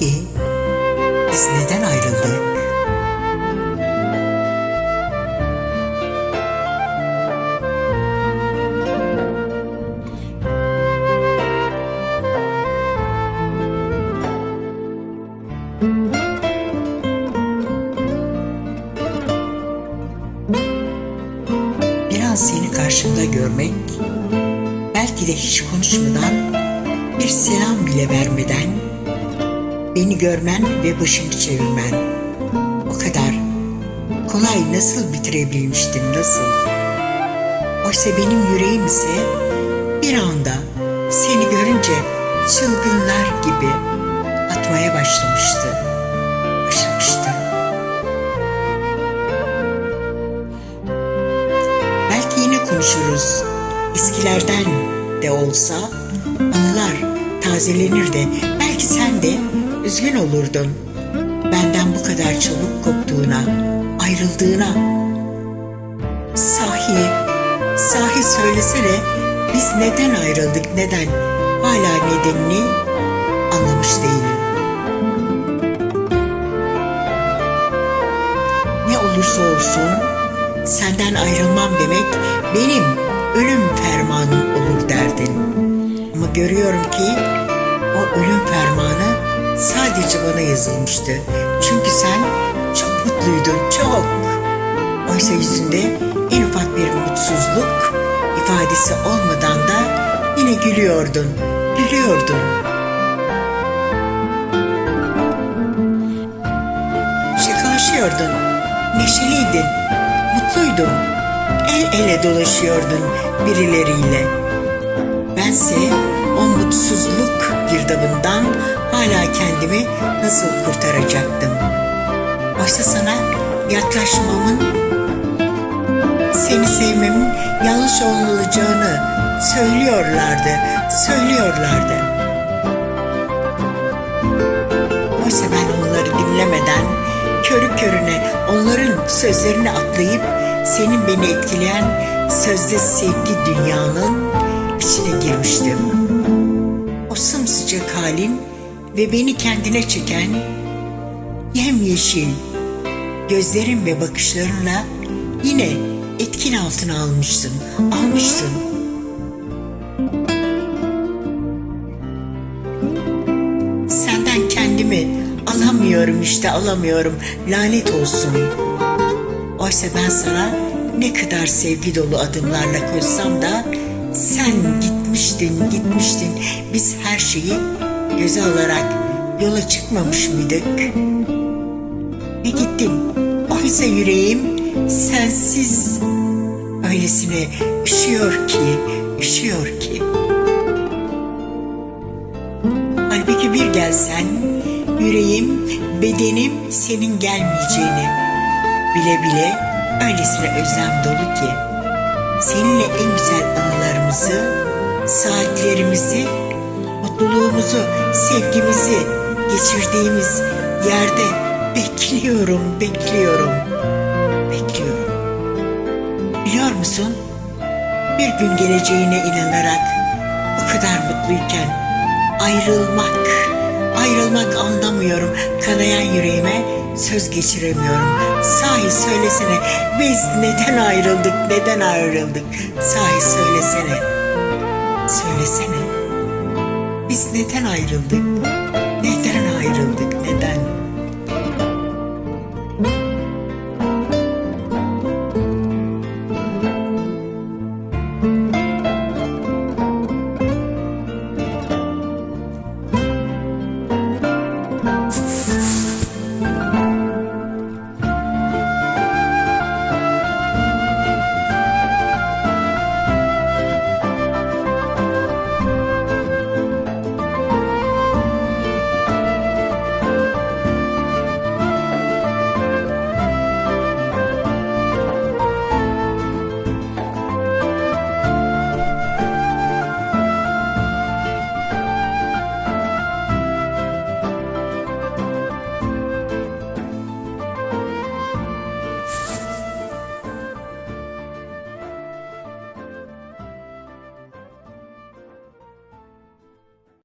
Sahi biz neden ayrıldık? Biraz seni karşımda görmek, belki de hiç konuşmadan, bir selam bile vermeden, beni görmen ve başını çevirmen. O kadar. Kolay nasıl bitirebilmiştin, nasıl? Oysa benim yüreğim ise bir anda seni görünce çılgınlar gibi atmaya başlamıştı. Başlamıştı. Belki yine konuşuruz. Eskilerden de olsa anılar tazelenir de belki sen de üzgün olurdun. Benden bu kadar çabuk koptuğuna, ayrıldığına. Sahi, sahi söylesene biz neden ayrıldık, neden? Hala nedenini anlamış değilim. Ne olursa olsun senden ayrılmam demek benim ölüm fermanım olur derdin. Ama görüyorum ki o ölüm fermanı sadece bana yazılmıştı. Çünkü sen çok mutluydun, çok. Oysa yüzünde en ufak bir mutsuzluk ifadesi olmadan da yine gülüyordun, gülüyordun. Şakalaşıyordun, neşeliydin, mutluydun. El ele dolaşıyordun birileriyle. Bense o mutsuzluk kendimi nasıl kurtaracaktım? Oysa sana yaklaşmamın, seni sevmemin yanlış olacağını söylüyorlardı, söylüyorlardı. Oysa ben onları dinlemeden körü körüne onların sözlerini atlayıp senin beni etkileyen sözde sevgi dünyanın içine girmiştim. O sımsıcak halin ve beni kendine çeken yemyeşil gözlerin ve bakışlarınla yine etkin altına almıştın, almıştın. Senden kendimi alamıyorum işte alamıyorum. Lanet olsun. Oysa ben sana ne kadar sevgi dolu adımlarla koşsam da sen gitmiştin, gitmiştin. Biz her şeyi göze alarak yola çıkmamış mıydık? Ve gittin. Oysa yüreğim sensiz öylesine üşüyor ki, üşüyor ki. Halbuki bir gelsen yüreğim, bedenim senin gelmeyeceğini bile bile öylesine özlem dolu ki seninle en güzel anılarımızı, saatlerimizi, mutluluğumuzu, sevgimizi geçirdiğimiz yerde bekliyorum, bekliyorum, bekliyorum. Biliyor musun? Bir gün geleceğine inanarak bu kadar mutluyken ayrılmak, ayrılmak anlamıyorum. Kanayan yüreğime söz geçiremiyorum. Sahi söylesene biz neden ayrıldık, neden ayrıldık? Sahi söylesene, söylesene. Biz neden ayrıldık? Neden ayrıldık?